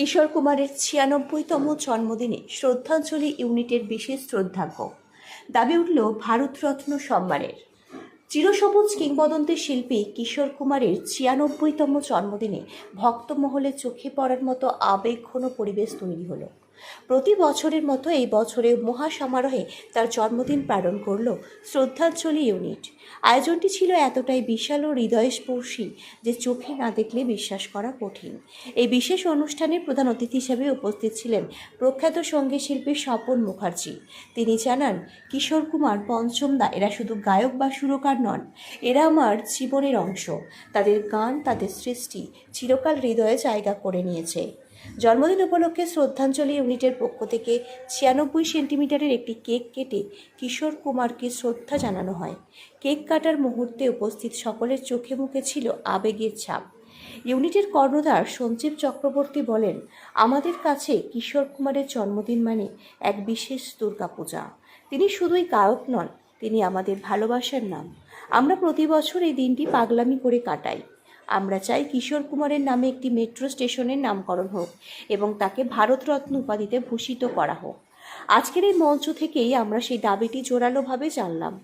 কিশোর কুমারের ছিয়ানব্বইতম জন্মদিনে শ্রদ্ধাঞ্জলি ইউনিটের বিশেষ শ্রদ্ধাজ্ঞ। দাবি উঠল ভারতরত্ন সম্মানের। চিরসবুজ কিংবদন্তি শিল্পী কিশোর কুমারের ছিয়ানব্বইতম জন্মদিনে ভক্তমহলে চোখে পড়ার মতো আবেগঘন পরিবেশ তৈরি হলো। প্রতি বছরের মতো এই বছরে মহাসমারোহে তার জন্মদিন পালন করল শ্রদ্ধাঞ্জলি ইউনিট। আয়োজনটি ছিল এতটাই বিশাল ও হৃদয়স্পর্শী যে চোখে না দেখলে বিশ্বাস করা কঠিন। এই বিশেষ অনুষ্ঠানে প্রধান অতিথি হিসেবে উপস্থিত ছিলেন প্রখ্যাত সংগীত শিল্পী স্বপন মুখার্জি। তিনি জানান, কিশোর কুমার পঞ্চম দা, এরা শুধু গায়ক বা সুরকার নন, এরা আমার জীবনের অংশ। তাদের গান, তাদের সৃষ্টি চিরকাল হৃদয়ে জায়গা করে নিয়েছে। জন্মদিন উপলক্ষে শ্রদ্ধাঞ্জলি ইউনিটের পক্ষ থেকে ছিয়ানব্বই সেন্টিমিটারের একটি কেক কেটে কিশোর কুমারকে শ্রদ্ধা জানানো হয়। কেক কাটার মুহূর্তে উপস্থিত সকলের চোখে মুখে ছিল আবেগের ছাপ। ইউনিটের কর্ণধার সঞ্জীব চক্রবর্তী বলেন, আমাদের কাছে কিশোর কুমারের জন্মদিন মানে এক বিশেষ দুর্গাপূজা। তিনি শুধুই গায়ক নন, তিনি আমাদের ভালোবাসার নাম। আমরা প্রতি বছর এই দিনটি পাগলামি করে কাটাই। আমরা চাই কিশোর কুমারের নামে একটি মেট্রো স্টেশনের নামকরণ হোক এবং তাকে ভারতরত্ন উপাধিতে ভূষিত করা হোক। আজকের এই মঞ্চ থেকেই আমরা সেই দাবিটি জোরালোভাবে জানলাম।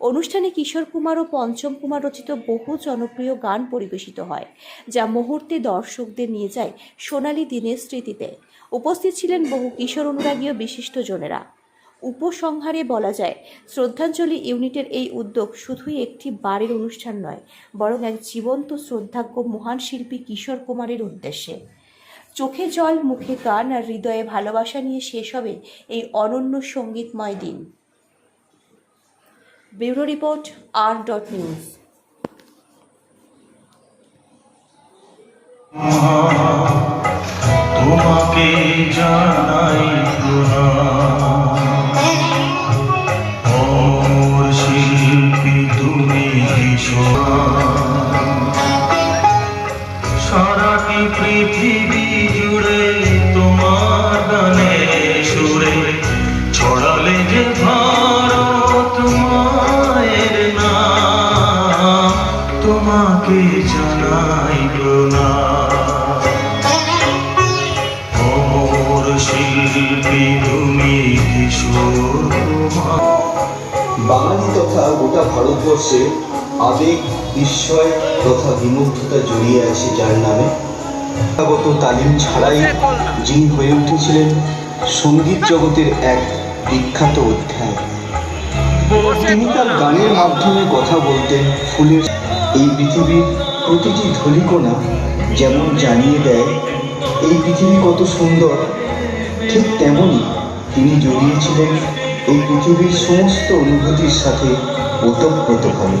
অনুষ্ঠানে কিশোর কুমার ও পঞ্চম কুমার রচিত বহু জনপ্রিয় গান পরিবেশিত হয়, যা মুহূর্তে দর্শকদের নিয়ে যায় সোনালী দিনের স্মৃতিতে। উপস্থিত ছিলেন বহু কিশোর অনুরাগী ও বিশিষ্টজনেরা উপসংহারে বলা যায়, শ্রদ্ধাঞ্জলি ইউনিটের এই উদ্যোগ শুধুই একটি বাড়ির অনুষ্ঠান নয়, বরং এক জীবন্ত, শ্রদ্ধাজ্ঞ, মহান শিল্পী কিশোর কুমারের উদ্দেশ্যে। চোখে জল, মুখে গান আর হৃদয়ে ভালোবাসা নিয়ে শেষ হবে এই অনন্য সঙ্গীতময় দিন। Bureau report, R dot news. তোমাকে জানাই প্রণাম। বিস্ময় তথা বিমুগ্ধতা জড়িয়ে আছে যার নামে। পেশাগত তালিম ছাড়াই যিনি হয়ে উঠেছিলেন সংগীত জগতের এক বিখ্যাত অধ্যায়। তিনি তার গানের মাধ্যমে কথা বলতেন ফুলের এই পৃথিবীর প্রতিটি ধলিকোনা যেমন জানিয়ে দেয়, এই পৃথিবী কত সুন্দর। ঠিক তেমনই তিনি জড়িয়েছিলেন এই পৃথিবীর সমস্ত অনুভূতির সাথে ওতপ্রোতভাবে।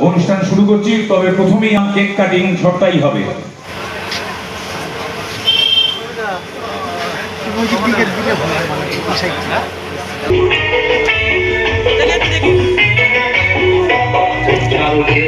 অনুষ্ঠান শুরু করছি তবে প্রথমেই কেক কাটিং সবটাই হবে। Thank নই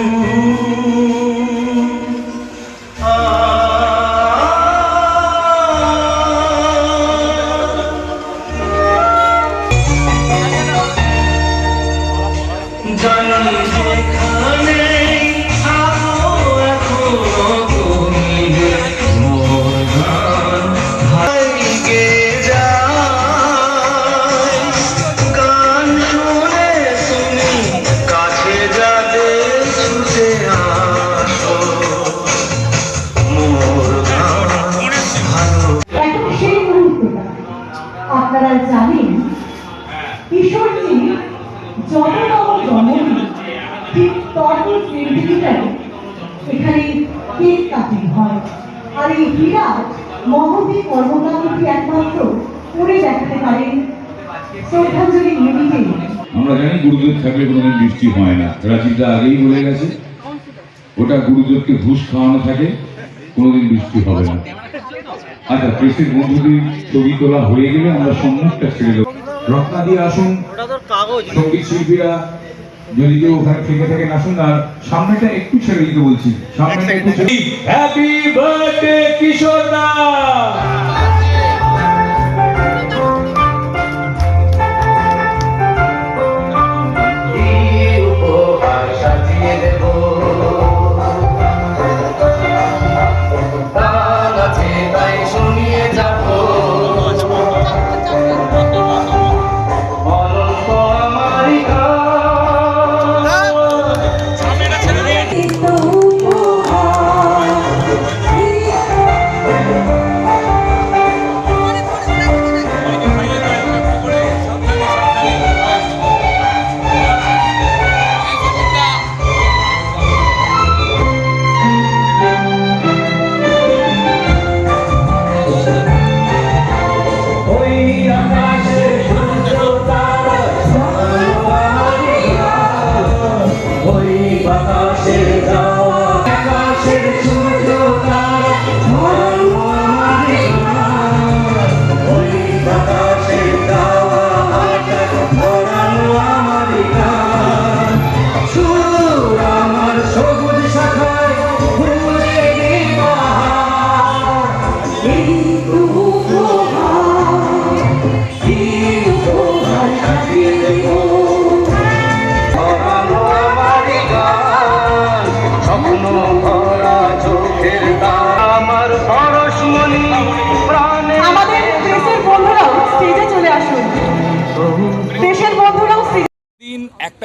কেক হয় আর এই বিরাট মহতি কর্মকাণ্ডটি একমাত্র করে দেখাতে পারেন শ্রদ্ধাঞ্জলি আমরা জানি গুরুদেব থাকলে কোনোদিন বৃষ্টি হয় না। রাজিদা আগেই বলে গেছে। ওটা গুরুদেবকে ঘুষ খাওয়ানো থাকে কোনোদিন বৃষ্টি হবে না। আচ্ছা প্রেসের বন্ধুদের ছবি তোলা হয়ে গেলে আমরা সম্মুখটা ছেড়ে দেবো। রত্না দিয়ে আসুন সংগীত শিল্পীরা যদি কেউ ওখানে থেকে থাকেন আসুন আর সামনেটা একটু ছেড়ে দিতে বলছি। সামনেটা একটু ছেড়ে হ্যাপি বার্থডে কিশোর দা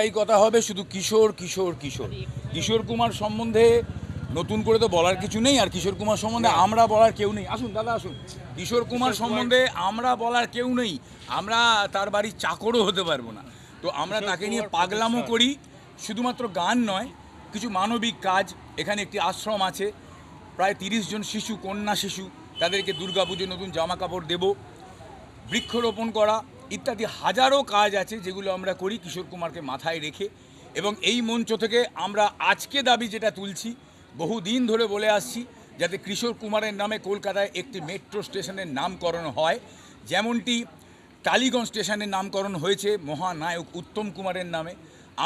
একটাই কথা হবে শুধু কিশোর কিশোর কিশোর। কিশোর কুমার সম্বন্ধে নতুন করে তো বলার কিছু নেই আর কিশোর কুমার সম্বন্ধে আমরা বলার কেউ নেই। আসুন দাদা আসুন। কিশোর কুমার সম্বন্ধে আমরা বলার কেউ নেই। আমরা তার বাড়ির চাকরও হতে পারব না। তো আমরা তাকে নিয়ে পাগলামও করি। শুধুমাত্র গান নয় কিছু মানবিক কাজ। এখানে একটি আশ্রম আছে। প্রায় তিরিশ জন শিশু কন্যা শিশু। তাদেরকে দুর্গাপুজোর নতুন জামা কাপড় দেবো। বৃক্ষরোপণ করা। ইত্যাদি হাজারো কাজ আছে যেগুলো আমরা করি কিশোর কুমারকে মাথায় রেখে। এবং এই মঞ্চ থেকে আমরা আজকে দাবি যেটা তুলছি বহুদিন ধরে বলে আসছি, যাতে কিশোর কুমারের নামে কলকাতায় একটি মেট্রো স্টেশনের নামকরণ হয়। যেমনটি টালিগঞ্জ স্টেশনের নামকরণ হয়েছে মহানায়ক উত্তম কুমারের নামে।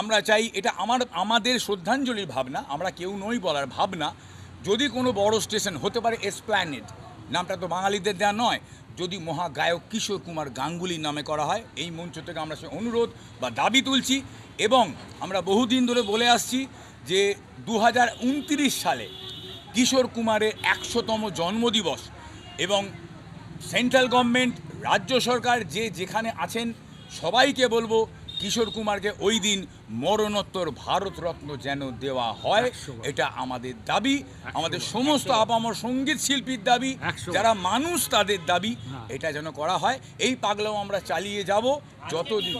আমরা চাই এটা আমার, আমাদের শ্রদ্ধাঞ্জলির ভাবনা, আমরা কেউ নই বলার ভাবনা। যদি কোনো বড় স্টেশন হতে পারে এসপ্ল্যানেড, নামটা তো বাঙালিদের দেওয়া নয় যদি মহাগায়ক কিশোর কুমার গাঙ্গুলির নামে করা হয়, এই মঞ্চ থেকে আমরা সে অনুরোধ বা দাবি তুলছি এবং আমরা বহুদিন ধরে বলে আসছি যে দু হাজার উনত্রিশ সালে কিশোর কুমারের একশোতম জন্মদিবস এবং সেন্ট্রাল গভর্নমেন্ট, রাজ্য সরকার যে যেখানে আছেন সবাইকে বলব কিশোর কুমারকে ওই দিন মরণোত্তর ভারতরত্ন যেন দেওয়া হয় এটা আমাদের দাবি। আমাদের সমস্ত আপামর সংগীত শিল্পীর দাবি যারা মানুষ তাদের দাবি এটা যেন করা হয়। এই পাগলাও আমরা চালিয়ে যাব। যতদিন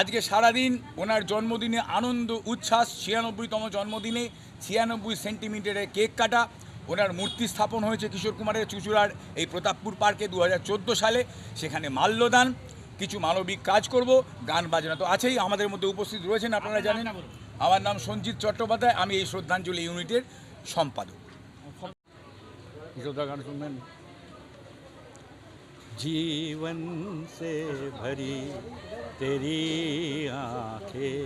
আজকে সারাদিন ওনার জন্মদিনে আনন্দ উচ্ছ্বাস ছিয়ানব্বইতম জন্মদিনে ছিয়ানব্বই সেন্টিমিটারের কেক কাটা। ওনার মূর্তি স্থাপন হয়েছে কিশোর কুমারের চুচুড়ার এই প্রতাপপুর পার্কে দু হাজার চোদ্দ সালে। সেখানে মাল্যদান। কিছু মানবিক কাজ করব গান বাজনা তো আছেই আমাদের মধ্যে উপস্থিত রয়েছেন আপনারা জানেন। আমার নাম সঞ্জিত চট্টোপাধ্যায় আমি এই শ্রদ্ধাঞ্জলি ইউনিটের সম্পাদক। গান শুনবেন। জীবন সে ভরি তেরি आंखें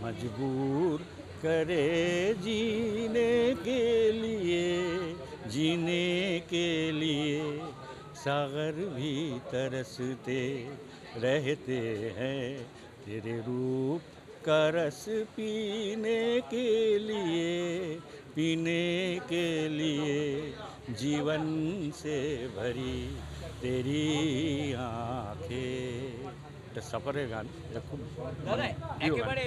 মজবুর করে জিনে কে লিয়ে জিনে কে লিয়ে। सागर भी तरसते रहते हैं। तेरे रूप का रस पीने के लिए, पीने के लिए जीवन से भरी तेरी आँखें। এটা সফরের গান এটা খুব দাদা মানে। একেবারে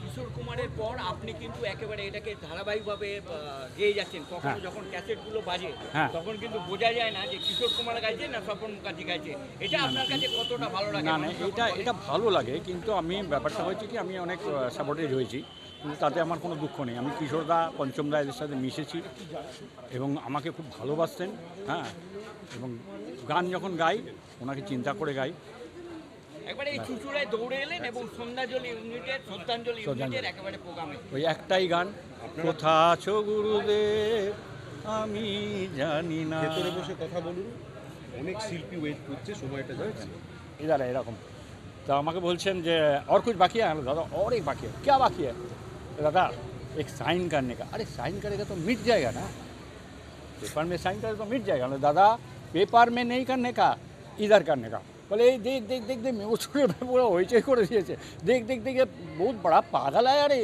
কিশোর কুমারের পর আপনি কিন্তু একেবারে এটাকে ধারাবাহিকভাবে গেয়ে যাচ্ছেন কখনো হ্যাঁ। যখন ক্যাসেটগুলো বাজে হ্যাঁ। তখন কিন্তু বোঝা যায় না যে কিশোর কুমার গাইছে না স্বপন মুখার্জি গাইছে এটা আপনার কাছে কতটা ভালো লাগে না না এটা এটা ভালো লাগে কিন্তু আমি ব্যাপারটা হয়েছে কি আমি অনেক সাপোর্টেজ হয়েছি কিন্তু তাতে আমার কোনো দুঃখ নেই আমি কিশোরদা পঞ্চমদা এদের সাথে মিশেছি এবং আমাকে খুব ভালোবাসতেন হ্যাঁ এবং গান যখন গাই ওনাকে চিন্তা করে গাই একবারে এই চুচুড়ায় দৌড়ে এলেন এবং সন্ধ্যাঞ্জলি ইউনিটের শ্রদ্ধাঞ্জলি ইউনিটের একেবারে প্রোগ্রামে ওই একটাই গান কোথা আছো গুরুদেব আমি জানি না ভেতরে বসে কথা বলুন অনেক শিল্পী ওয়েট করছে সময়টা যাচ্ছে इधर है এরকম তো আমাকে বলছেন যে और कुछ बाकी है আমি বললাম, दादा और एक बाकी है क्या बाकी है तो दादा एक साइन करने का अरे साइन करेगा तो मिट जाएगा ना पेपर में साइन करेगा तो मिट जाएगा ना दादा पेपर में नहीं करने का इधर करने का বলে, এই দেখ দেখ দেখ দেখ, মেয়ে চোখে পুরো হইচই করে দিয়েছে। দেখ দেখ, দেখে বহুত বড় পাগল আয় আরে।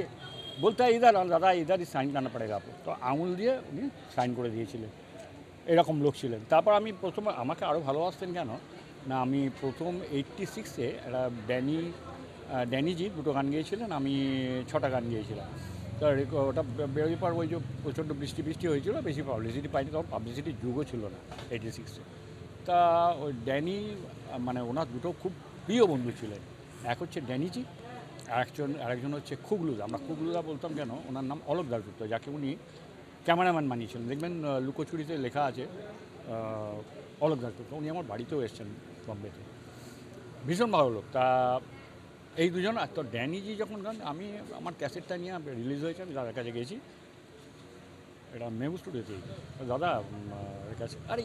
বলতে হয়, ইধার দাদা, ইধারই সাইন দানা পড়ে গাপ তো আঙুল দিয়ে উনি সাইন করে দিয়েছিলেন। এরকম লোক ছিলেন। তারপর আমি প্রথম, আমাকে আরও ভালোবাসতেন কেন? না, আমি প্রথম এইটটি সিক্সে একটা ড্যানি ড্যানিজি দুটো গান গিয়েছিলেন, আমি ছটা গান গিয়েছিলাম। তো ওটা বেরোয় পর ওই যে প্রচণ্ড বৃষ্টি বৃষ্টি হয়েছিল, বেশি পাবলিসিটি পাইনি, তখন পাবলিসিটির যুগও ছিল না এইটি সিক্সে তা ওই ড্যানি মানে ওনার দুটো খুব প্রিয় বন্ধু ছিলেন। এক হচ্ছে ড্যানিজি আরেকজন আরেকজন হচ্ছে খুবলুদা আমরা খুবলুদা বলতাম কেন? ওনার নাম অলোক দাসগুপ্ত যাকে উনি ক্যামেরাম্যান মানিয়েছিলেন দেখবেন লুকোচুরিতে লেখা আছে অলোক দাসগুপ্ত উনি আমার বাড়িতেও এসছেন বম্বেতে। ভীষণ ভালো লোক। তা এই দুজন, আর তো ড্যানিজি যখন গান, আমি আমার ক্যাসেটটা নিয়ে রিলিজ হয়েছে, আমি দাদার কাছে গেছি এটা মেবু স্টুডিওতেই। দাদা ক্যাসেট আরে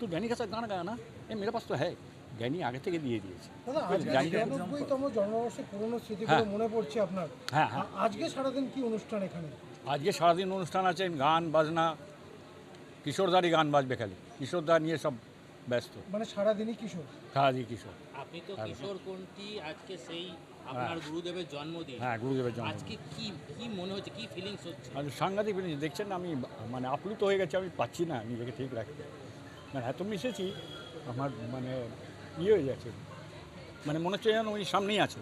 তো জ্ঞানী কাছে গান গায় না এ মেরে পাস তো হ্যাঁ জ্ঞানী আগে থেকে দিয়ে দিয়েছে নিরানব্বইতম স্মৃতিগুলো মনে পড়ছে আপনার? হ্যাঁ হ্যাঁ আজকে সারাদিন কি অনুষ্ঠান এখানে? আজকে সারাদিন অনুষ্ঠান আছে গান বাজনা কিশোরদারই গান বাজবে খালি। কিশোরদার নিয়ে সব ব্যস্ত। মানে সারাদিনই কিশোর? সারাদিন কিশোর। আপনি তো কিশোর কোনটি আজকে সেই হ্যাঁ। আপনার গুরুদেবের জন্মদিন। হ্যাঁ গুরুদেবের আজকে কি কি মনে হচ্ছে কি ফিলিংস হচ্ছে? সাংঘাতিক ফিলিংস দেখছেন আমি মানে আপ্লুত হয়ে গেছে আমি পাচ্ছি না নিজেকে ঠিক রাখতে। মানে এত মিশেছি। আমার মানে ইয়ে হয়ে যাচ্ছে মানে মনে হচ্ছে যেন ওই সামনেই আছে।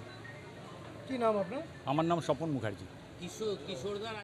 কি নাম আপনার? আমার নাম স্বপন মুখার্জি। কিশোর কিশোরদার